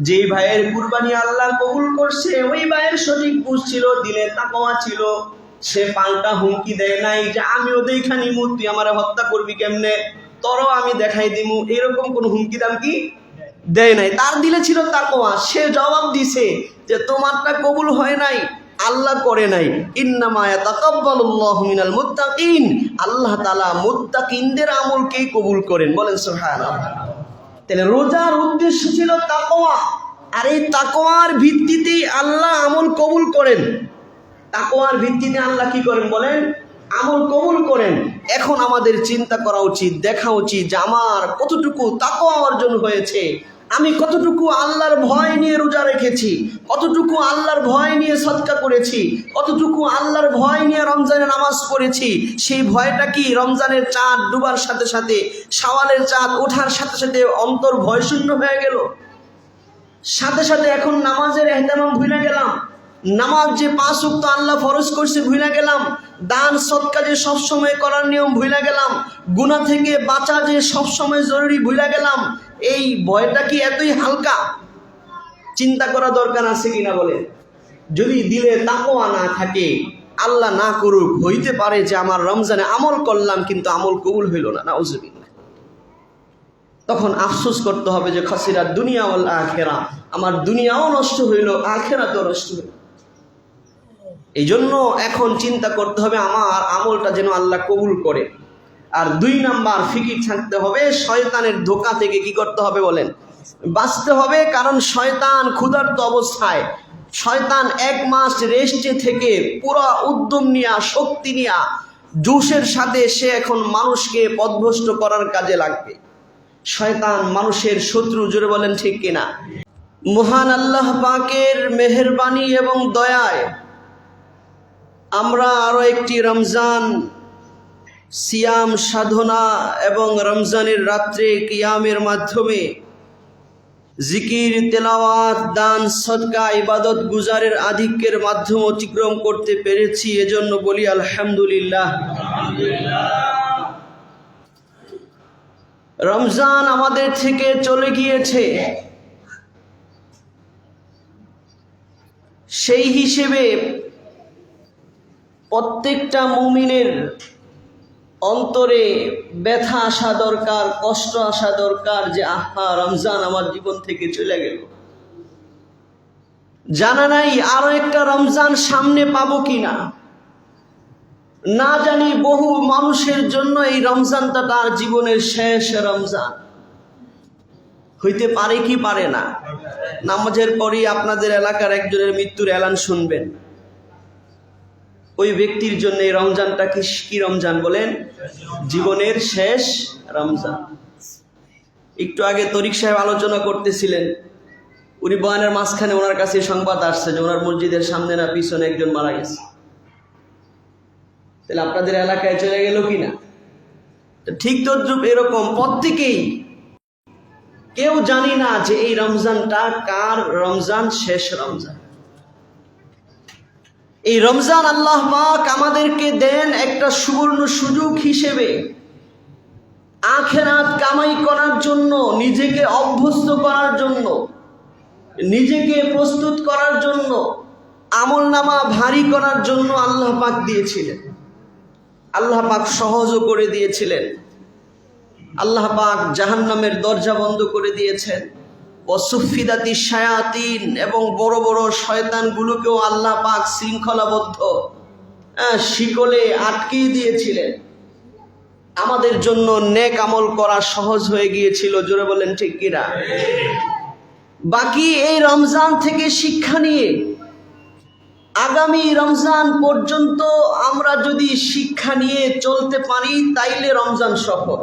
যে ভাইয়ের কুরবানি আল্লাহ কবুল করছে, ওই ভাইয়ের সঠিক বুঝ ছিল দিলে তাকওয়া ছিল। সে পাল্টা হুমকি দেয় নাই যে, আমিও দেখানি তুই আমার হত্যা করবি কেমনে? তরও আমি দেখাই দিমু। এরকম কোন হুমকি দাম কি দেয় নাই। তার দিলে ছিল তাকওয়া। সে জবাব দিছে যে, তোমারটা কবুল হয় নাই, আল্লাহ করে নাই। ইন্নামা ইয়াতাকাব্বালুল্লাহু মিনাল মুত্তাকিন। আল্লাহ তাআলা মুত্তাকিনদের আমলকেই কবুল করেন। বলেন সুবহানাল্লাহ। তাহলে রোজার উদ্দেশ্য ছিল তাকোয়া আর এই তাকোয়ার ভিত্তিতেই আল্লাহ আমল কবুল করেন। তাকোয়ার ভিত্তিতে আল্লাহ কি করেন বলেন? আমল কবুল করেন। এখন আমাদের চিন্তা করা উচিত, দেখা উচিত যে আমার কতটুকু তাকোয়া অর্জন হয়েছে। আমি কতটুকু আল্লাহর ভয় নিয়ে রোজা রেখেছি, কতটুকু আল্লাহর ভয় নিয়ে সৎকা করেছি, কতটুকু আল্লাহর ভয় নিয়ে রমজানের নামাজ পড়েছি, সেই ভয়টা কি রমজানের চাঁদ ডুবার সাথে সাথে সাওয়ালের চাঁদ ওঠার সাথে সাথে অন্তর ভয় শূন্য হয়ে গেল? সাথে সাথে এখন নামাজের এহতেমাম ভুলে গেলাম। নামাজ যে পাঁচ উক্ত আল্লাহ ফরজ করছে ভুলে গেলাম। দান সৎকা যে সবসময় করার নিয়ম ভুলে গেলাম। গুণা থেকে বাঁচা যে সবসময় জরুরি ভুলে গেলাম। এই ভয়টা কি এতই হালকা? চিন্তা করা দরকার আছে কিনা বলে যদি দিলে তাকওয়া না থাকে, আল্লাহ না করুক, হইতে পারে যে আমার রমজানে আমল করলাম, কিন্তু আমল কবুল হইল না না তখন আফসোস করতে হবে যে খসিরা দুনিয়া আখেরা, আমার দুনিয়াও নষ্ট হইল আখেরা তো নষ্ট হইল। এই জন্য এখন চিন্তা করতে হবে, আমার আমলটা যেন আল্লাহ কবুল করে। আর দুই নাম্বার ফিকির থাকতে হবে, শয়তানের ধোকা থেকে কি করতে হবে বলেন? বাঁচতে হবে, কারণ শয়তান ক্ষুধার্ত অবস্থায়। শয়তান এক মাস রেস্টে থেকে পুরো উদ্যম নিয়া, শক্তি নিয়া, জোশের সাথে সে এখন মানুষকে পদভ্রষ্ট করার কাজে লাগবে। শয়তান মানুষের শত্রু জুড়ে বলেন ঠিক কিনা মহান আল্লাহ পাকের মেহেরবানি এবং দয়ায় আমরা আরও একটি রমজান সিয়াম সাধনা এবং রমজানের রাত্রে কিয়ামের মাধ্যমে জিকির, তেলাওয়াত, দান, সদকা, ইবাদত গুজারের আধিক্যের মাধ্যম অতিক্রম করতে পেরেছি, এজন্য বলি আলহামদুলিল্লাহ। রমজান আমাদের থেকে চলে গিয়েছে। সেই হিসেবে প্রত্যেকটা মুমিনের অন্তরে ব্যথা আসা দরকার, কষ্ট আসা দরকার যে, আহা, রমজান আমার জীবন থেকে চলে গেল। জানা নাই আরও একটা রমজান সামনে পাবো কিনা? না জানি বহু মানুষের জন্য এই রমজানটা তার জীবনের শেষ রমজান। হইতে পারে কি পারে না? নামাজের পরই আপনাদের এলাকার একজনের মৃত্যুর এলান শুনবেন। ওই ব্যক্তির জন্য এই রমজানটা কি কি রমজান বলেন? জীবনের শেষ রমজান। একটু আগে তরিক সাহেব আলোচনা করতেছিলেন। উনি বয়ানের মাঝখানে ওনার কাছে সংবাদ আসছে যে ওনার মসজিদের সামনে না পিছনে একজন মারা গেছে। তাহলে আপনাদের এলাকায় চলে গেল কি না? ঠিক তদ্রুপ এরকম প্রত্যেকেই। কেউ জানি না যে এই রমজানটা কার রমজান, শেষ রমজান। এই রমজান আল্লাহ পাক আমাদেরকে দেন একটা সুবর্ণ সুযোগ হিসেবে। আখেরাত কামাই করার জন্য, নিজেকে অভ্যস্ত করার জন্য, নিজেকে প্রস্তুত করার জন্য, আমল নামা ভারী করার জন্য আল্লাহ পাক দিয়েছিলেন। আল্লাহ পাক সহজও করে দিয়েছিলেন। আল্লাহ পাক জাহান্নামের দরজা বন্ধ করে দিয়েছেন। অসুফিদাতি শায়াতিন এবং বড় বড় শয়তানগুলোকেও আল্লাহ পাক শৃঙ্খলাবদ্ধ হ্যাঁ, শিকলে আটকিয়ে দিয়েছিলেন। আমাদের জন্য নেক আমল করা সহজ হয়ে গিয়েছিল জোরে বলেন ঠিক কিনা? বাকি এই রমজান থেকে শিক্ষা নিয়ে আগামী রমজান পর্যন্ত আমরা যদি শিক্ষা নিয়ে চলতে পারি তাইলে রমজান সফল।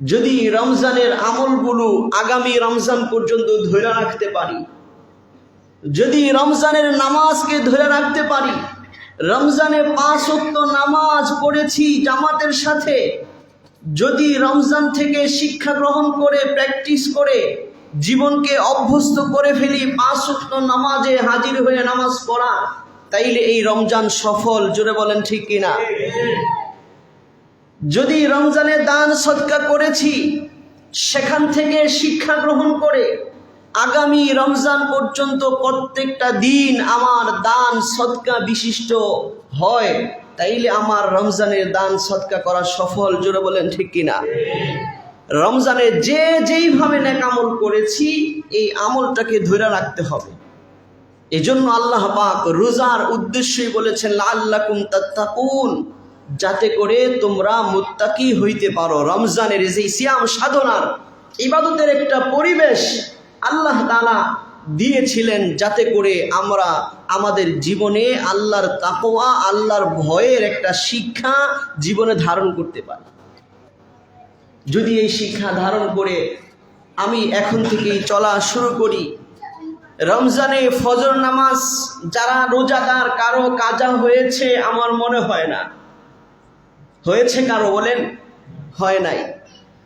যদি রমজানের আমলগুলো আগামী রমজান পর্যন্ত ধরে রাখতে পারি, যদি রমজানের নামাজকে ধরে রাখতে পারি, রমজানে পাঁচ অক্ত নামাজ পড়েছি জামাতের সাথে, যদি রমজান থেকে শিক্ষা গ্রহণ করে, প্র্যাকটিস করে, জীবনকে অভ্যস্ত করে ফেলি, পাঁচ অক্ত নামাজে হাজির হয়ে নামাজ পড়া, তাইলে এই রমজান সফল, জোরে বলেন ঠিক কিনা? যদি রমজানে দান সৎকা করেছি, সেখান থেকে শিক্ষা গ্রহণ করে আগামী রমজান পর্যন্ত প্রত্যেকটা দিন আমার দান সৎকা বিশিষ্ট হয়, তাইলে আমার রমজানের দান সৎকা করা সফল, জোরে বলেন ঠিক কিনা? রমজানে যে যেইভাবে নেক আমল করেছি, এই আমলটাকে ধরে রাখতে হবে। এজন্য আল্লাহ পাক রোজার উদ্দেশ্যই বলেছেন আল্লাকুম তাত্তাকুন। যাতে করে তোমরা মুত্তাকি হইতে পারো। রমজানের যে সিয়াম সাধনার ইবাদতের একটা পরিবেশ আল্লাহ তাআলা দিয়েছিলেন যাতে করে আমরা আমাদের জীবনে আল্লাহর তাকওয়া, আল্লাহর ভয়ের একটা শিক্ষা জীবনে ধারণ করতে পারি। যদি এই শিক্ষা ধারণ করে আমি এখন থেকেই চলা শুরু করি, রমজানে ফজর নামাজ যারা রোজাদার, কারও কাজা হয়েছে আমার মনে হয় না। হয়েছে কারও বলেন? হয় নাই।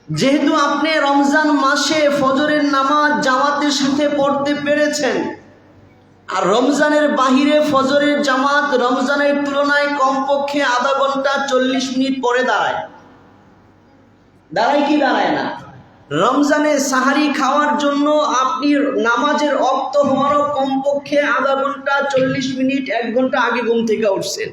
যেহেতু আপনি রমজান মাসে ফজরের নামাজ জামাতের সাথে পড়তে পেরেছেন, আর রমজানের বাহিরে ফজরের জামাত রমজানের তুলনায় কমপক্ষে আধা ঘণ্টা চল্লিশ মিনিট পরে দাঁড়ায়। দাঁড়ায় কি দাঁড়ায় না? রমজানে সাহারি খাওয়ার জন্য আপনি নামাজের অক্ত হওয়ারও কমপক্ষে আধা ঘণ্টা চল্লিশ মিনিট এক ঘণ্টা আগে ঘুম থেকে উঠছেন।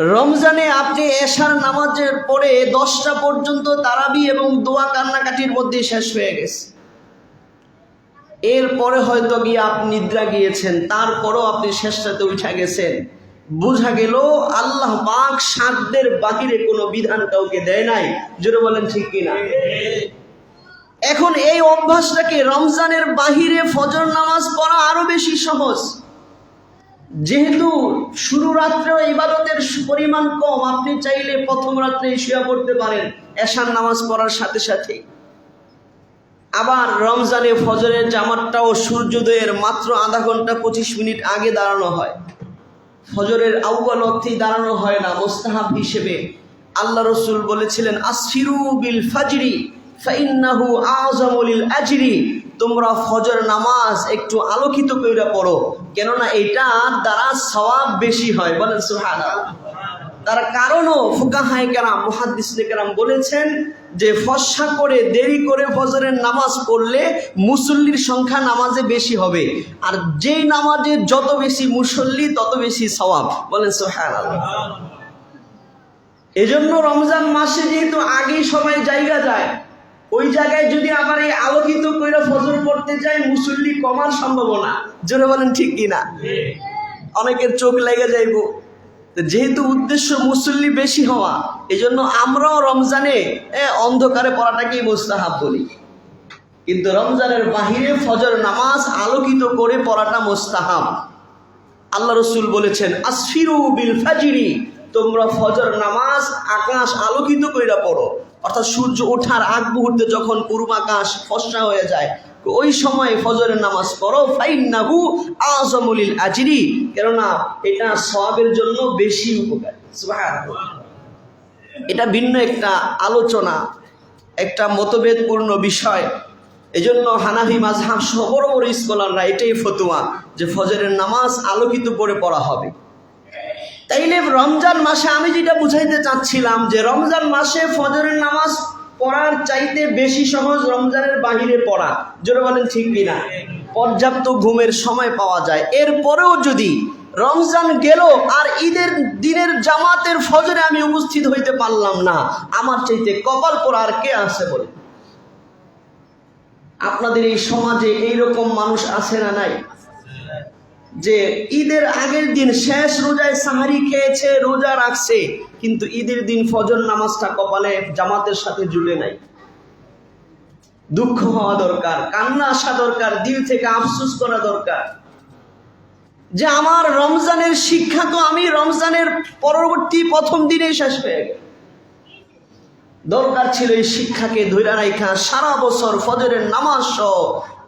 রমজানে আপনি এশার নামাজের পরে দশটা পর্যন্ত তারাবি এবং দোয়া কান্নাকাটির মধ্যে শেষ হয়ে গেছে। এরপরে হয়তো গিয়ে আপনি নিদ্রা গিয়েছেন, তারপরও আপনি শেষটাতে উঠা গেছেন। বোঝা গেল আল্লাহ পাক সাধ্যের বাহিরে কোনো বিধান কাউকে দেয় নাই। জোরে বলেন ঠিক কিনা? এখন এই অভ্যাসটাকে রমজানের বাহিরে ফজর নামাজ পড়া আরও বেশি সহজ। যেহেতু শুরু রাত্রেও ইবাদতের পরিমাণ কম, আপনি চাইলে প্রথম রাত্রে শুয়ে পড়তে পারেন, এশার নামাজ পড়ার সাথে সাথে। আবার রমজানে ফজরের জামাতটাও সূর্যোদয়ের মাত্র আধা ঘণ্টা পঁচিশ মিনিট আগে দাঁড়ানো হয়। ফজরের আউ্বাল অর্থেই দাঁড়ানো হয় না, মোস্তাহাব হিসেবে। আল্লাহ রসুল বলেছিলেন, আসফিরু বিল ফাজরি। ফাইন্নাহু আজমুলিল আজরি। তোমরা ফজর নামাজ একটু আলোকিত কইরা পড়ো। কেননা এটা দ্বারা সওয়াব বেশি হয়। বলেন সুবহানাল্লাহ। তার কারণও ফুকাহাই কেরাম মহাদিস কেরাম বলেছেন যে ফসা করে, দেরি করে ফজরের নামাজ পড়লে মুসল্লির সংখ্যা নামাজে বেশি হবে। আর যেই নামাজে যত বেশি মুসল্লি, তত বেশি সওয়াব। বলেন সোহান এজন্য রমজান মাসে যেহেতু আগেই সবাই জায়গা যায় ওই জায়গায় যদি আবার এই আলোকিত কইরা ফজর পড়তে যায়, মুসল্লি কমার সম্ভাবনা। জোরে বলেন ঠিক কিনা? অনেকের চোখ লেগে যাইব। যেহেতু উদ্দেশ্য মুসল্লি বেশি হওয়া এই জন্য আমরাও রমজানে অন্ধকারে পড়াটাকেই মোস্তাহাব বলি। কিন্তু রমজানের বাহিরে ফজর নামাজ আলোকিত করে পড়াটা মোস্তাহাব। আল্লাহ রসুল বলেছেন, আসফিরু বিল ফাজিরি তোমরা ফজর নামাজ আকাশ আলোকিত কইরা পড়ো। অর্থাৎ সূর্য ওঠার আগ মুহূর্তে যখন পূর্বাকাশ ফসা হয়ে যায়, ওই সময় ফজরের নামাজ পড়ো। ফাইন্নাহু আজমুলিল আজিরি। কেননা এটা সওয়াবের জন্য বেশি উপকার। এটা ভিন্ন একটা আলোচনা, একটা মতভেদপূর্ণ বিষয়। এই এজন্য হানাফি মাঝহাব সহ বড় বড় স্কলাররা এটাই ফতুয়া যে ফজরের নামাজ আলোকিত করে পড়া হবে। তাইলে রমজান মাসে আমি যেটা বুঝাইতে চাচ্ছিলাম যে রমজান মাসে ফজরের নামাজ পড়ার চাইতে বেশি সহজ রমজানের বাহিরে পড়া। জোরে বলেন ঠিক কিনা? পর্যাপ্ত ঘুমের সময় পাওয়া যায়। এরপরেও যদি রমজান গেল আর ঈদের দিনের জামাতের ফজরে আমি উপস্থিত হইতে পারলাম না, আমার চাইতে কপাল পড়া আর কে আছে বলে? আপনাদের এই সমাজে এইরকম মানুষ আছে না নাই? যে ঈদের আগের দিন শেষ রোজায় সাহারি খেয়েছে, রোজা রাখছে, কিন্তু ঈদের দিন ফজর নামাজটা কপালে জামাতের সাথে জুড়ে নাই। দুঃখ হওয়া দরকার, কান্না আসা দরকার, দিল থেকে আফসোস করা দরকার। যে আমার রমজানের শিক্ষা তো আমি রমজানের পরবর্তী প্রথম দিনেই শেষ হয়ে গেল। দরকার ছিল এই শিক্ষাকে ধৈর্য রাখা, সারা বছর ফজরের নামাজ সহ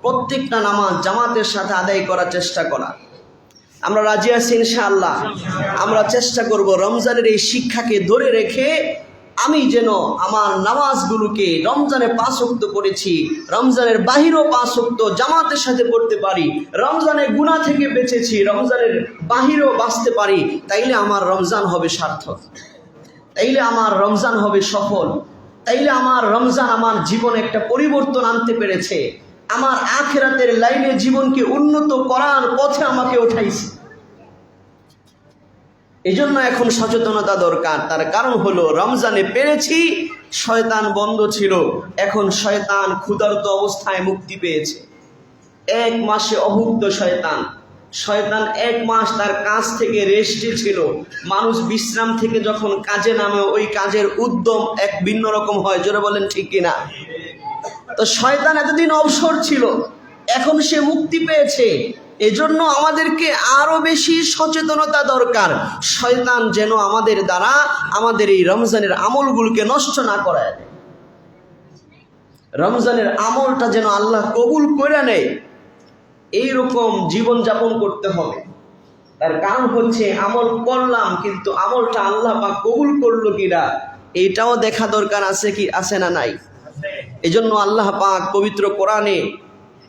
প্রত্যেকটা নামাজ জামাতের সাথে আদায় করার চেষ্টা করা। আমরা রাজি আছি ইনশাআল্লাহ। আমরা চেষ্টা করব রমজানের এই শিক্ষাকে ধরে রেখে আমি যেন আমার নামাজগুলোকে রমজানে পাঁচ উক্ত করেছি রমজানের বাহিরও পাঁচ উক্ত জামাতের সাথে পড়তে পারি রমজানের গুণা থেকে বেঁচেছি, রমজানের বাহিরও বাঁচতে পারি, তাইলে আমার রমজান হবে সার্থক। তাইলে আমার রমজান হবে সফল। তাইলে আমার রমজান আমার জীবনে একটা পরিবর্তন আনতে পেরেছে। আমার আখেরাতের লাইনে জীবনকে উন্নত করার পথে আমাকে উঠাইছে। এজন্য এখন সচেতনতা দরকার। তার কারণ হলো, রমজানে পেরেছি, শয়তান বন্ধ ছিল। এখন শয়তান ক্ষুধার্ত অবস্থায় মুক্তি পেয়েছে। এক মাসে অভুক্ত শয়তান। শয়তান এক মাস তার কাজ থেকে রেস্টে ছিল। মানুষ বিশ্রাম থেকে যখন কাজে নামে, ওই কাজের উদ্যম এক ভিন্ন রকম হয়। জোরে বলেন ঠিক কিনা? তো শয়তান এতদিন অবসর ছিল, এখন সে মুক্তি পেয়েছে। এজন্য আমাদেরকে আরও বেশি সচেতনতা দরকার। শয়তান যেন আমাদের দ্বারা আমাদের এই রমজানের আমলগুলোকে নষ্ট না করায় রমজানের আমলটা যেন আল্লাহ কবুল করে নেয়। এইরকম জীবনযাপন করতে হবে। তার কারণ হচ্ছে আমল করলাম, কিন্তু আমলটা আল্লাহ বা কবুল করল কিনা, এইটাও দেখা দরকার আছে কি, আছে না নাই। এজন্য আল্লাহ পাক পবিত্র কোরআনে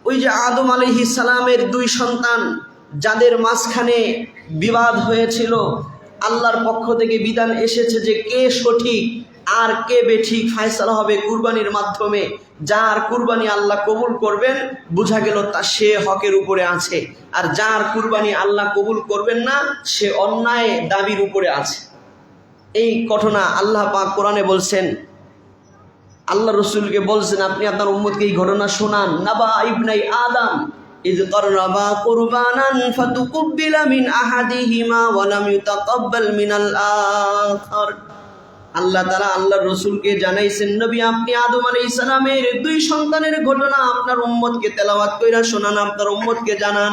ওই যে আদম আলাইহিস সালামের দুই সন্তান, যাদের মাঝখানে বিবাদ হয়েছিল, আল্লাহর পক্ষ থেকে বিধান এসেছে যে কে সঠিক আর কে বেঠিক ফায়সালা হবে কুরবানির মাধ্যমে। যার কুরবানি আল্লাহ কবুল করবেন, বোঝা গেল তা সে হকের উপরে আছে। আর যার কুরবানি আল্লাহ কবুল করবেন না, সে অন্যায় দাবির উপরে আছে। এই ঘটনা আল্লাহ পাক কোরআনে বলছেন আল্লাহ রসুলকে বলছেন আপনি আপনার উম্মতকে এই ঘটনা শোনান নাবা ইবনাই আদম إذ قربا قربانا فتقبل من أحدهما ولم يتقبل من الآخر আল্লাহ তারা আল্লাহ রসুলকে জানাইছেন নবী আপনি আদম আলাই ইসলামের দুই সন্তানের ঘটনা আপনার উম্মতকে তেলাওয়াত কইরা শোনান আপনার উম্মতকে জানান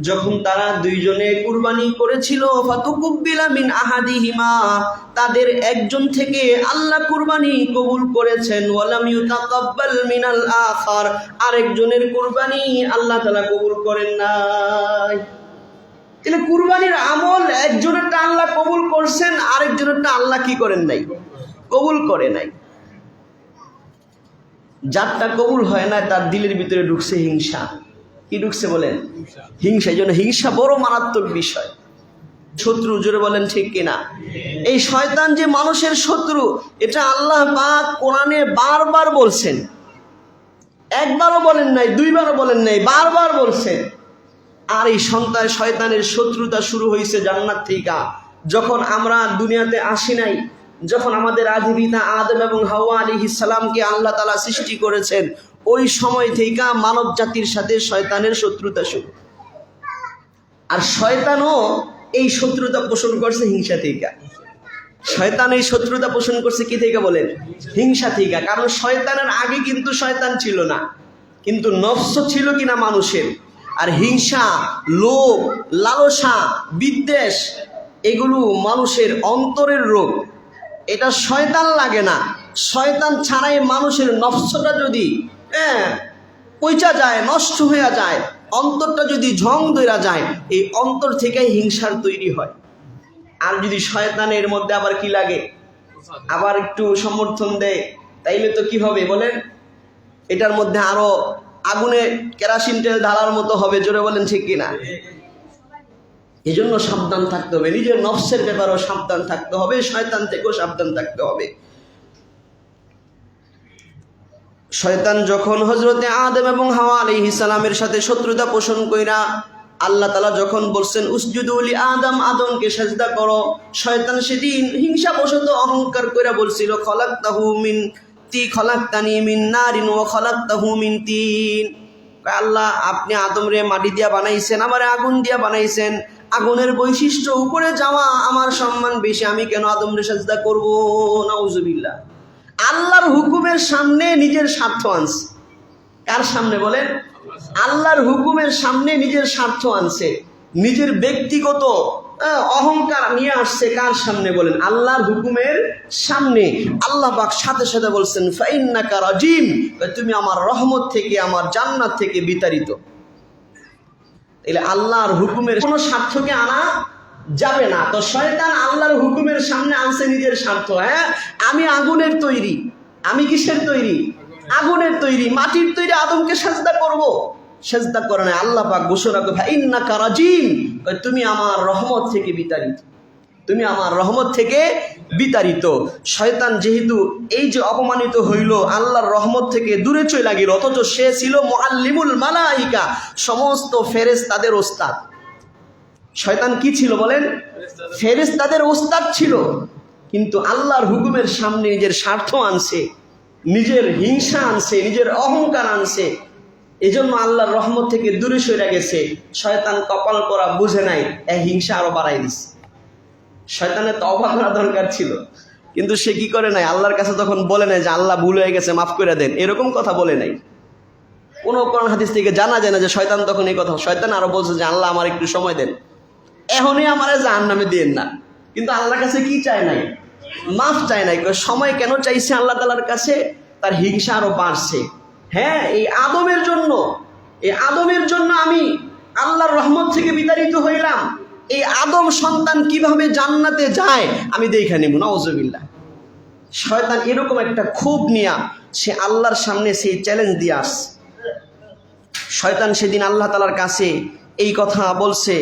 যখন তারা দুইজনে কুরবানি করেছিল, ফাতুকুব্বিলা মিন আহাদিহিমা, তাদের একজন থেকে আল্লাহ কুরবানি কবুল করেছেন, ওয়ালাম ইউতাকাব্বাল মিনাল আখার, আরেকজনের কুরবানি আল্লাহ তাআলা কবুল করেন নাই। তাহলে কুরবানির আমল একজনেরটা আল্লাহ কবুল করছেন, আরেকজনেরটা আল্লাহ কি করেন নাই? কবুল করে নাই। যারটা কবুল হয় না, তার দিলের ভিতরে ঢুকছে হিংসা। কি ঢুকছে বলেন? হিংসা। এই জন্য হিংসা বড় মারাত্মক বিষয়। শত্রু জোরে বলেন ঠিক কিনা? এই শয়তান যে মানুষের শত্রু এটা আল্লাহ পাক কোরআনে বারবার বলছেন। একবারও বলেন নাই দুইবারও বলেন নাই বারবার বলছেন। আর এই সন্তান শয়তানের শত্রুতা শুরু হয়েছে জান্নাত থেকে। যখন আমরা দুনিয়াতে আসি নাই যখন আমাদের আদি পিতা আদম এবং হাওয়া আলী সালামকে আল্লাহ তালা সৃষ্টি করেছেন ওই সময় থেকে মানব জাতির সাথে শয়তানের শত্রুতা শুরু। আর শয়তানও এই শত্রুতা পোষণ করছে হিংসা থেকে শয়তান এই শত্রুতা পোষণ করছে কি থেকে বলেন? হিংসা থেকে কারণ শয়তানের আগে কিন্তু শয়তান ছিল না। কিন্তু নফস ছিল কিনা মানুষের। আর হিংসা, লোভ, লালসা, বিদ্বেষ, এগুলো মানুষের অন্তরের রোগ। এটা শয়তান লাগে না। শয়তান ছাড়াই মানুষের নফসটা যদি হ্যাঁ পইচা যায়, নষ্ট হয়ে যায়, অন্তরটা যদি ঝং দইরা যায়, এই অন্তর থেকেই হিংসার তৈরি হয়। আর যদি শয়তানের মধ্যে আবার কি লাগে? আবার একটু সমর্থন দেয়, তাইলে তো কি হবে বলেন? এটার মধ্যে আরও আগুনে কেরাসিন তেল ঢালার মতো হবে, জোরে বলেন ঠিক কিনা এই জন্য সাবধান থাকতে হবে, নিজের নফসের ব্যাপারেও সাবধান থাকতে হবে, শয়তান থেকেও সাবধান থাকতে হবে। শয়তান যখন হজরতে আদম এবং হাওয়া আলী সালামের সাথে শত্রুতা পোষণ কইরা আল্লাহ তালা যখন বলছেন উসজুদুলি আদম, আদমকে সাজদা করো, শয়তান সেদিন হিংসা বশত অহংকার কইরা বলছিল খলাক তাহু মিন তি খলাক তানি মিন নারিন ও খলাক তাহু মিন তিন। আল্লাহ, আপনি আদমরে মাটি দিয়া বানাইছেন, আমার আগুন দিয়া বানাইছেন। আগুনের বৈশিষ্ট্য উপরে যাওয়া আমার সম্মান বেশি, আমি কেন আদমরে সাজদা করব? নাউজুবিল্লাহ। আল্লাহর হুকুমের সামনে নিজের স্বার্থ আনছে। কার সামনে বলেন? আল্লাহর হুকুমের সামনে নিজের স্বার্থ আনছে। নিজের ব্যক্তিগত অহংকার নিয়ে আসছে, কার সামনে বলেন? আল্লাহর হুকুমের সামনে। আল্লাহ পাক সাথে সাথে বলছেন, ফাইন্নাকা রাজিম তুমি আমার রহমত থেকে, আমার জান্নাত থেকে বিতাড়িত। তাহলে আল্লাহর হুকুমের কোনো স্বার্থকে আনা যাবে না। তো শয়তান আল্লাহর হুকুমের সামনে আনছে নিজের স্বার্থ হ্যাঁ? আমি আগুনের তৈরি। আমি কিসের তৈরি? আগুনের তৈরি। মাটির তৈরি আদমকে সাজদা করব। সেজদা করে না আল্লাহ পাক ঘোষণা করে ভাই ইন্না কারাজিম তুমি আমার রহমত থেকে বিতাড়িত। তুমি আমার রহমত থেকে বিতাড়িত। শয়তান যেহেতু এই যে অপমানিত হইল, আল্লাহর রহমত থেকে দূরে চলে গেল, অথচ সে ছিল মুআল্লিমুল মালাইকা, সমস্ত ফেরেস তাদের ওস্তাদ। শয়তান কি ছিল বলেন? ফেরেস তাদের ওস্তাদ ছিল। কিন্তু আল্লাহর হুকুমের সামনে নিজের স্বার্থ আনছে, নিজের হিংসা আনছে, নিজের অহংকার আনছে। এজন্য আল্লাহর রহমত থেকে দূরে সরে গেছে। শয়তান কপাল করা বুঝে নাই এই হিংসা আরও বাড়াই দিছে। শয়তানের তো অবাক করা দরকার ছিল। কিন্তু সে কি করে নাই? আল্লাহর কাছে তখন বলে নাই যে, আল্লাহ ভুল হয়ে গেছে, মাফ করে দেন। এরকম কথা বলে নাই। কোনো কোরআন হাদিস থেকে জানা যায় না যে, শয়তান তখন এই কথা শয়তান আরও বলছে যে, আল্লাহ আমার একটু সময় দেন। এখনই আমার জাহান নামে দিন না। কিন্তু আল্লাহর কাছে কি চায় নাই? মাফ চায় নাই। সময় কেন চাইছে আল্লাহ তালার কাছে? তার হিংসা আরও বাড়ছে। হ্যাঁ এই আদমের জন্য, এই আদমের জন্য আমি আল্লাহর রহমত থেকে বিতাড়িত হইলাম। এই আদম সন্তান কীভাবে জান্নাতে যায়, আমি দেখে নেব। নওজবিল্লা শয়তান এরকম একটা ক্ষোভ নিয়া সে আল্লাহর সামনে সেই চ্যালেঞ্জ দিয়ে আসছে। শয়তান সেদিন আল্লাহ তালার কাছে এই কথা বলছে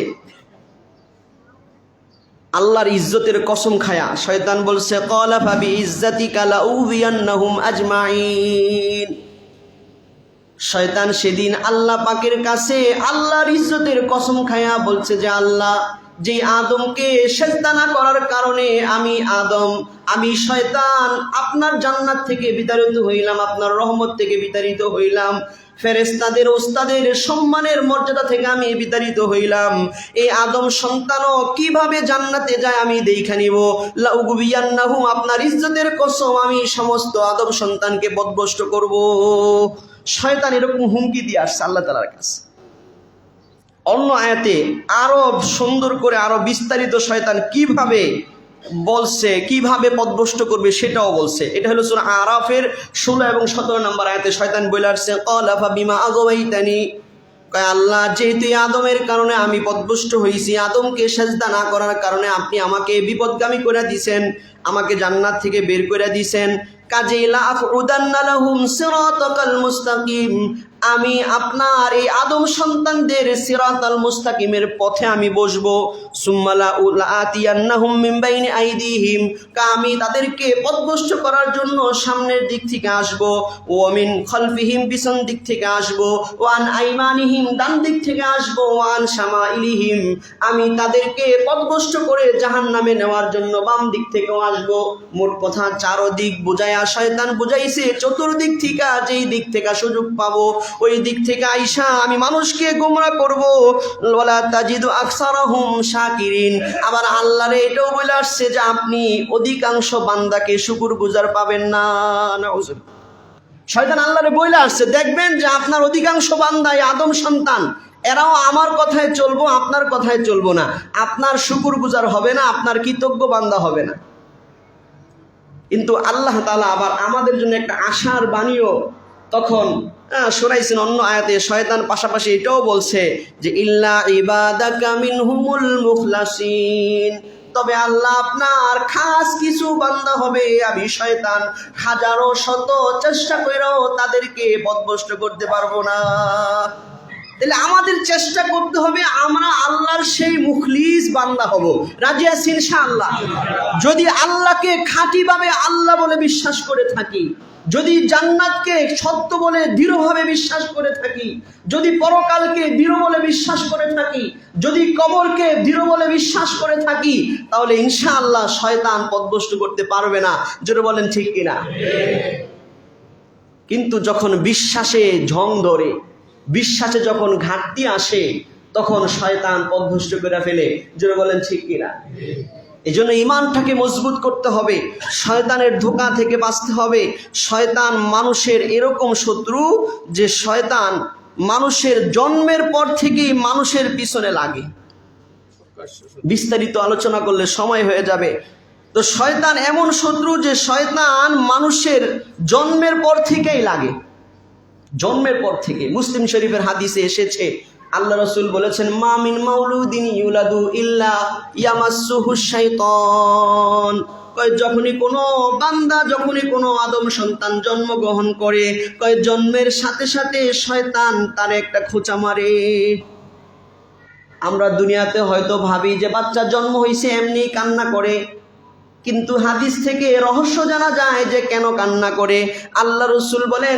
আল্লাহর ইজ্জতের কসম খায়া শয়তান বলছে কলা ভাবি ইজ্জাতি কালা উবিয়ান্নাহুম আজমাইন শয়তান সেদিন আল্লাহ পাকের কাছে আল্লাহর ইজ্জতের কসম খায়া বলছে যে, আল্লাহ যে আদমকে সেজদানা করার কারণে আমি আদম, আমি শয়তান, আপনার জান্নাত থেকে বিতাড়িত হইলাম, আপনার রহমত থেকে বিতাড়িত হইলাম। ফেরেস্তাদের ওস্তাদের সম্মানের মর্যাদা থেকে আমি বিতাড়িত হইলাম। এই আদম সন্তানও কীভাবে জান্নাতে যায় আমি দেখা নিব। লাউগুবিয়ান্নাহুম, আপনার ইজ্জতের কসম আমি সমস্ত আদম সন্তানকে বদভস্ত করব। শয়তান এরকম হুমকি দিয়ে আসছে, আল্লাহ তালার কাছে। অন্য আয়াতে আরও সুন্দর করে, আরও বিস্তারিত শয়তান কীভাবে বলছে, কীভাবে পদভষ্ট করবে সেটাও বলছে। এটা হলো সুরা আরাফের ষোলো এবং সতেরো নম্বর আয়াতে শয়তান বলে আসছে কলাফা বিমা আগবাইতানি আল্লাহ, যেহেতু আদমের কারণে আমি পদভষ্ট হয়েছি আদমকে সেজদা না করার কারণে আপনি আমাকে বিপদগামী করে দিছেন, আমাকে জান্নাত থেকে বের করে দিছেন। কাজে লাফ উদান্নালাহুম সিরাতাকাল মুস্তাকিম। আমি আপনার এই আদম সন্তানদের সিরাত আল মুস্তাকিমের পথে আমি বসবো। সুম্মালা উলাতিয়ান্নাহুম মিন বাইনি আইদিহিম। আমি তাদেরকে পথভ্রষ্ট করার জন্য সামনের দিক থেকে আসব। ও মিন খলফিহিম পিছন দিক থেকে আসব। ওয়ান আইমানিহিম ডান দিক থেকে আসব। ওয়ান শামাইলিহিম। আমি তাদেরকে পথভ্রষ্ট করে জাহান্নামে নেওয়ার জন্য বাম দিক থেকেও আসব। মোট কথা চারদিক বুঝাইয়া শয়তান বুঝাইছে, চতুর্দিক থেকে যেই দিক থেকে সুযোগ পাবো। ওই দিক থেকে আইসা আমি মানুষকে গোমরা করব। ওয়ালা তাজিদু আকসারাহুম শাকিরিন। আবার আল্লাহরে এটাও বলে আসছে যে আপনি অধিকাংশ বান্দাকে শুকুর গুজার পাবেন না। নাউজুবিল্লাহ। শয়তান আল্লাহরে বইলে আসছে, দেখবেন যে আপনার অধিকাংশ বান্দাই আদম সন্তান। এরাও আমার কথায় চলবো, আপনার কথায় চলবো না। আপনার শুকুর গুজার হবে না, আপনার কৃতজ্ঞ বান্দা হবে না। কিন্তু আল্লাহ তালা আবার আমাদের জন্য একটা আশার বাণীও তখন শোনাইছেন অন্য আয়াতে, শয়তান পাশাপাশি এটাও বলছে যে, ইল্লা ইবাদাকা মিনহুমুল মুখলাসিন। তবে আল্লাহ আপনার খাস কিছু বান্দা হবে, আমি শয়তান হাজারো শত চেষ্টা করেও তাদেরকে বদভস্ত করতে পারব না। তাহলে আমাদের চেষ্টা করতে হবে, আমরা আল্লাহর সেই মুখলিস বান্দা হব। রাজি আছি ইনশাআল্লাহ? যদি আল্লাহকে খাঁটিভাবে আল্লাহ বলে বিশ্বাস করে থাকি যদি জান্নাতকে সত্য বলে দৃঢ়ভাবে বিশ্বাস করে থাকি, যদি পরকালকে দৃঢ় বলে বিশ্বাস করে থাকি, যদি কবরকে দৃঢ় বলে বিশ্বাস করে থাকি, তাহলে ইনশাআল্লাহ শয়তান পদভস্ত করতে পারবে না। যেটা বলেন ঠিক কিনা? কিন্তু যখন বিশ্বাসে ঝং ধরে, বিশ্বাসে যখন ঘাটতি আসে, তখন শয়তান পদভস্ত করে ফেলে। যেটা বলেন ঠিক কিনা? এই জন্য ইমানটাকে মজবুত করতে হবে, শয়তানের ধোকা থেকে বাঁচতে হবে। শয়তান মানুষের এরকম শত্রু যে শয়তান মানুষের জন্মের পর থেকেই মানুষের পিছনে লাগে। বিস্তারিত আলোচনা করলে সময় হয়ে যাবে। তো শয়তান এমন শত্রু যে শয়তান মানুষের জন্মের পর থেকেই লাগে। জন্মের পর থেকে। মুসলিম শরীফের হাদিসে এসেছে আল্লাহ রসুল বলেছেন মামিন মাউলুদিন ইউলাদু ইল্লা ইয়ামাসুহু শাইতান। কয়, যখনই কোনো বান্দা, যখনই কোনো আদম সন্তান জন্মগ্রহণ করে, কয়, জন্মের সাথে সাথে শয়তান তার একটা খোঁচা মারে। আমরা দুনিয়াতে হয়তো ভাবি যে বাচ্চা জন্ম হয়েছে এমনি কান্না করে। কিন্তু হাদিস থেকে রহস্য জানা যায় যে কেন কান্না করে। আল্লাহ রসুল বলেন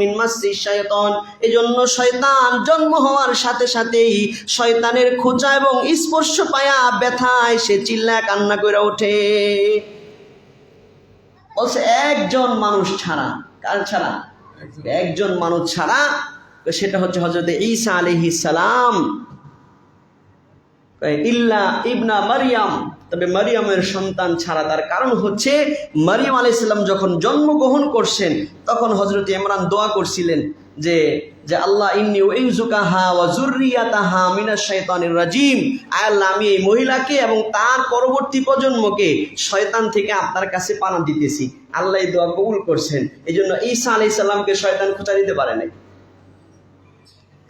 মিন মাসি শায়তান। জন্ম হওয়ার সাথে সাথেই শয়তানের খোঁচা এবং স্পর্শ পায়া ব্যথায় সে চিল্লায় কান্না করে ওঠে। বলছে একজন মানুষ ছাড়া, কার ছাড়া? একজন মানুষ ছাড়া সেটা হচ্ছে হজরত ঈসা ইল্লা ইবনা মারিয়াম। তবে মারিয়ামের সন্তান ছাড়া তার কারণ হচ্ছে মারিয়াম আলি আলাইসাল্লাম যখন জন্মগ্রহণ করছেন, তখন হজরত ইমরান দোয়া করছিলেন যে যে আল্লাহ রাজিম। আল্লাহ, আমি এই মহিলাকে এবং তার পরবর্তী প্রজন্মকে শয়তান থেকে আপনার কাছে পানা দিতেছি। আল্লাহ এই দোয়া কবুল করছেন। এই জন্য ঈসা আলাইহিস সালামকে শয়তান খোঁচা দিতে পারে নাই।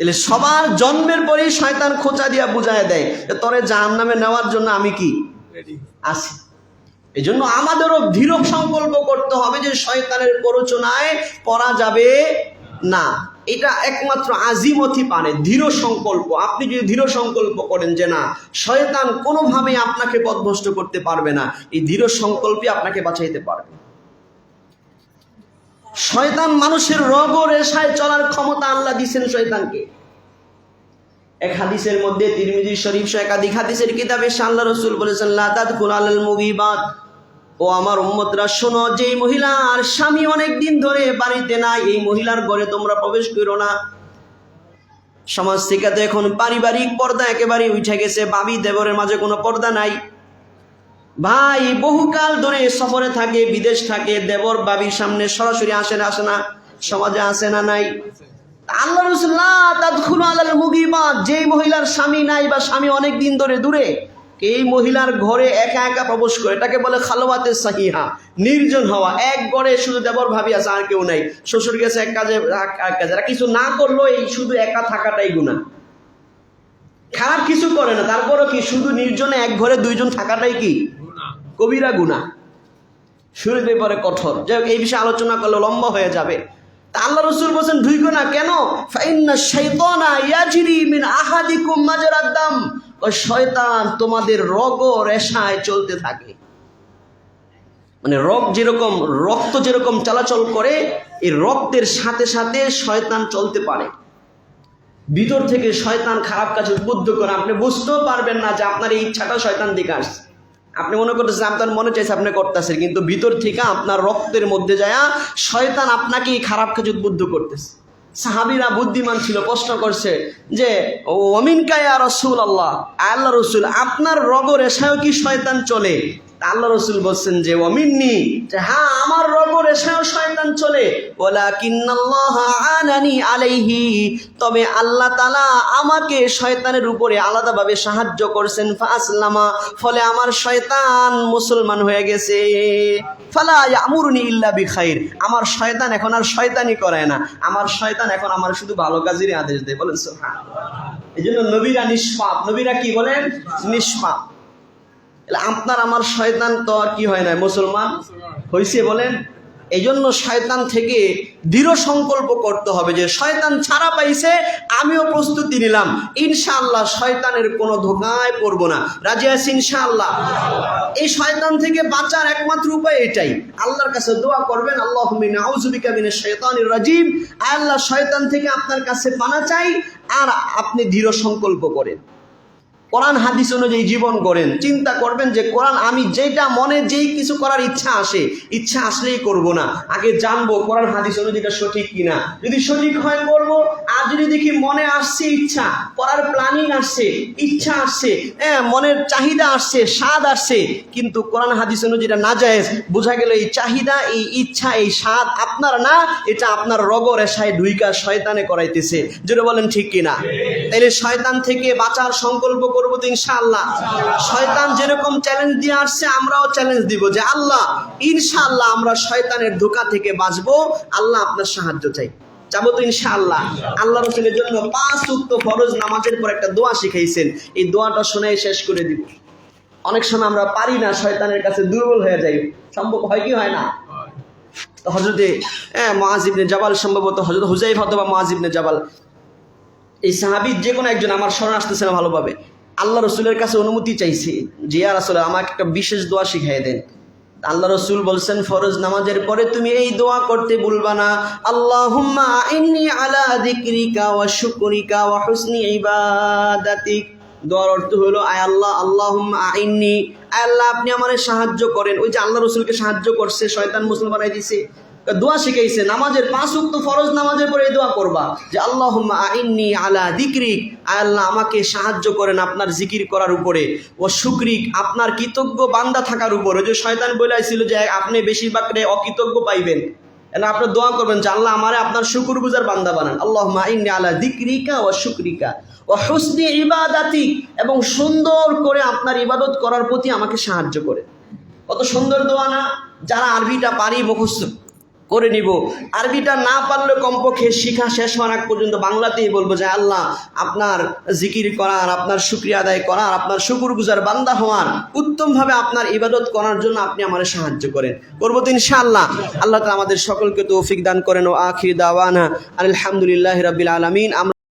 তাহলে সবার জন্মের পরেই শয়তান খোঁচা দিয়া বুঝায় দেয় তোরে জাহান নামে নেওয়ার জন্য আমি কি? আছি। এই জন্য আমাদেরও দৃঢ় সংকল্প করতে হবে যে শয়তানের প্ররোচনায় পড়া যাবে না। এটা একমাত্র আজিমতি পারে, দৃঢ় সংকল্প। আপনি যদি দৃঢ় সংকল্প করেন যে না, শয়তান কোনোভাবে আপনাকে পদভ্রষ্ট করতে পারবে না, এই দৃঢ় সংকল্পই আপনাকে বাঁচাইতে পারবে। শয়তান মানুষের রগ রেশায় চলার ক্ষমতা আল্লাহ দিছেন শয়তানকে। এক হাদিসের মধ্যে তিরমিজি শরীফ সহ একাধিক হাদিসের কিতাবে আল্লাহ রসুল বলেছেন লাতাদ কুলাল মুগিবাদ ও আমার উম্মতরা, শোনো, যেই মহিলার স্বামী অনেক দিন ধরে বাড়িতে নাই, এই মহিলার ঘরে তোমরা প্রবেশ করো না। সমাজ থেকে তো এখন পারিবারিক পর্দা একেবারে উঠে গেছে, বাবি দেবরের মাঝে কোনো পর্দা নাই। ভাই, বহুকাল ধরে সফরে থাকে, বিদেশ থাকে, দেবর বাবির সামনে সরাসরি আসে না আসে না, সমাজে আসে না, নাই। আল্লাহ রসুল্লাহ তাদখুল আলাল মুগিবাদ যেই মহিলার স্বামী নাই বা স্বামী অনেক দিন ধরে দূরে এই মহিলার ঘরে একা একা প্রবেশ করে এটাকে বলে খালোয়াতে সাহিহা নির্জন হওয়া এক ঘরে শুধু দেবর ভাবি আছে আর কেউ নাই। শ্বশুর গেছে এক কাজে এক- কাজে কিছু না করল এই শুধু একা থাকাটাই গুণা খারাপ কিছু করে না তারপরও কি শুধু নির্জনে এক ঘরে দুইজন থাকাটাই কি? কবিরা গুণা শুরুতে পরে কঠোর। যাই হোক এই বিষয়ে আলোচনা করলে লম্বা হয়ে যাবে। আল্লাহ রসুল বলছেন দুই গুণা কেন? ফাইন্না শাইতানা ইয়াজরি মিন আহাদিকুম মাজরাদ দাম। ও শয়তান তোমাদের রগ রেশায় চলতে থাকে। মানে রক যেরকম, রক্ত যেরকম চলাচল করে, এই রক্তের সাথে সাথে শয়তান চলতে পারে। ভিতর থেকে শয়তান খারাপ কাজ উদ্বুদ্ধ করে, আপনি বুঝতেও পারবেন না যে আপনার এই ইচ্ছাটা শয়তান দিকে আসছে। আপনি মনে করতেছেন আপনার মনে চাইছে আপনি করতেছেন। কিন্তু ভিতর থেকে আপনার রক্তের মধ্যে যায়া শয়তান আপনাকে খারাপ কাজ উদ্বুদ্ধ করতেছে। সাহাবিরা বুদ্ধিমান ছিল, প্রশ্ন করছে যে অমিন কায়া রসুল আল্লাহ আল্লাহ রসুল, আপনার রগ রেশায়ও কি শয়তান চলে? আল্লাহ রসুল বলছেন যে অমিননি হ্যাঁ আমার রগ রেশায়ও শয়তান চলে। ওলা আনানি আলাইহি। তবে আল্লাহ তালা আমাকে শয়তানের উপরে আলাদাভাবে সাহায্য করছেন। ফাসলামা ফলে আমার শয়তান মুসলমান হয়ে গেছে। ফালা আমুরনি ইল্লা বিখাইর। আমার শয়তান এখন আর শয়তানি করায় না। আমার শয়তান এখন আমার শুধু ভালো কাজেরই আদেশ দেয়। বলেন সুবহান এই জন্য নবীরা নিষ্পাপ। নবীরা কি বলেন? নিষ্পাপ। আপনার আমার শয়তান তো আর কি হয় না মুসলমান? হয়েছে বলেন? এই জন্য শয়তান থেকে দৃঢ় সংকল্প করতে হবে যে শয়তান ছাড়া পাইছে, আমিও প্রস্তুতি নিলাম। ইনশাআল্লাহ শয়তানের কোনো ধোকায় পড়ব না। রাজি আছি ইনশাআল্লাহ? এই শয়তান থেকে বাঁচার একমাত্র উপায় এটাই। আল্লাহর কাছে দোয়া করবেন আল্লাহ নাউজুবিকা মিনাশ শাইতানির রাজিম। আল্লাহ শয়তান থেকে আপনার কাছে পানা চাই, আর আপনি দৃঢ় সংকল্প করেন। কোরআন হাদিস অনুযায়ী জীবন করেন চিন্তা করবেন যে কোরআন আমি যেটা মনে যেই কিছু করার ইচ্ছা আসে ইচ্ছা আসলেই করব না। আগে জানব কোরআন হাদিস অনুযায়ী এটা সঠিক কিনা। যদি সঠিক হয় করব আর যদি দেখি মনে আসছে ইচ্ছা করার প্ল্যানিং আসছে ইচ্ছা আসছে হ্যাঁ মনের চাহিদা আসছে স্বাদ আসছে কিন্তু কোরআন হাদিস অনুযায়ী এটা না যায় বোঝা গেল এই চাহিদা এই ইচ্ছা এই স্বাদ আপনার না এটা আপনার রগ রেশায় ডুইকা শয়তানে করাইতেছে। যেটা বলেন ঠিক কিনা? তাইলে শয়তান থেকে বাঁচার সংকল্প করব তো ইনশাআল্লাহ। শয়তান যেরকম চ্যালেঞ্জ দিয়ে আসছে, আমরাও চ্যালেঞ্জ দিব যে, আল্লাহ, ইনশাআল্লাহ আমরা শয়তানের ধোকা থেকে বাঁচবো। আল্লাহ আপনার সাহায্য চাই। যাব তো ইনশাআল্লাহ। আল্লাহ রসুলের জন্য পাঁচ উক্ত ফরজ নামাজের পর একটা দোয়া শিখাইছেন। এই দোয়াটা শুনে শেষ করে দিব। অনেক সময় আমরা পারি না শয়তানের কাছে দুর্বল হয়ে যাই। সম্ভব হয় কি হয় না? হজরতে হ্যাঁ মহাজিবনে জাবাল সম্ভবত হজরত হুজাইফ অথবা মহাজিবনে জাবাল। এই সাহাবির যে কোনো একজন আমার স্মরণ আসতেছে না ভালোভাবে। আল্লাহ রসুলের কাছে অনুমতি চাইছে যে আর আসলে আমাকে একটা বিশেষ দোয়া শিখাই দেন। আল্লাহ রসুল বলছেন, ফরজ নামাজের পরে তুমি এই দোয়া করতে ভুলবা না। আল্লাহুম্মা ওয়া ইবাদাতিক। দোয়ার অর্থ হলো, আয় আল্লাহ, আল্লাহুম্মা আইন্নি, আয় আল্লাহ, আপনি আমারে সাহায্য করেন। ওই যে আল্লাহ রসুলকে সাহায্য করছে, শয়তান মুসলিম বানাই দিছে দোয়া শিখাইছে, নামাজের পাঁচ উক্ত ফরজ নামাজের পরে এই দোয়া করবা যে, আল্লাহুম্মা আইন্নি আলা দিকরিক আল্লাহ, আমাকে সাহায্য করেন আপনার জিকির করার উপরে। ও শুকরিক, আপনার কৃতজ্ঞ বান্দা থাকার উপরে। যে শয়তান বলেছিল যে, আপনি বেশিরভাগ অকৃতজ্ঞ পাইবেন এনা আপনি দোয়া করবেন যে, আল্লাহ আমারে আপনার শুকুর গুজার বান্দা বানান। আল্লাহ আইন্নি আলা দিকরিকা ও শুকরিকা। ও হুসনি ইবাদাতি এবং সুন্দর করে আপনার ইবাদত করার প্রতি আমাকে সাহায্য করে। কত সুন্দর দোয়া না? যারা আরবিটা পারি মুখস্থ। করে নিব। আরবিটা না পারলে কমপক্ষে শিখা শেষ হওয়ার আগ পর্যন্ত বাংলাতেই বলব যে, আল্লাহ, আপনার জিকির করার, আপনার শুক্রিয়া আদায় করার, আপনার শুকুর গুজার বান্দা হওয়ার, উত্তমভাবে আপনার ইবাদত করার জন্য আপনি আমার সাহায্য করেন। করব তো ইনশাআল্লাহ। আল্লাহ তালা আমাদের সকলকে তৌফিক দান করেন। ও আখির দাওয়ানা আলহামদুলিল্লাহ রবিল আলমিন।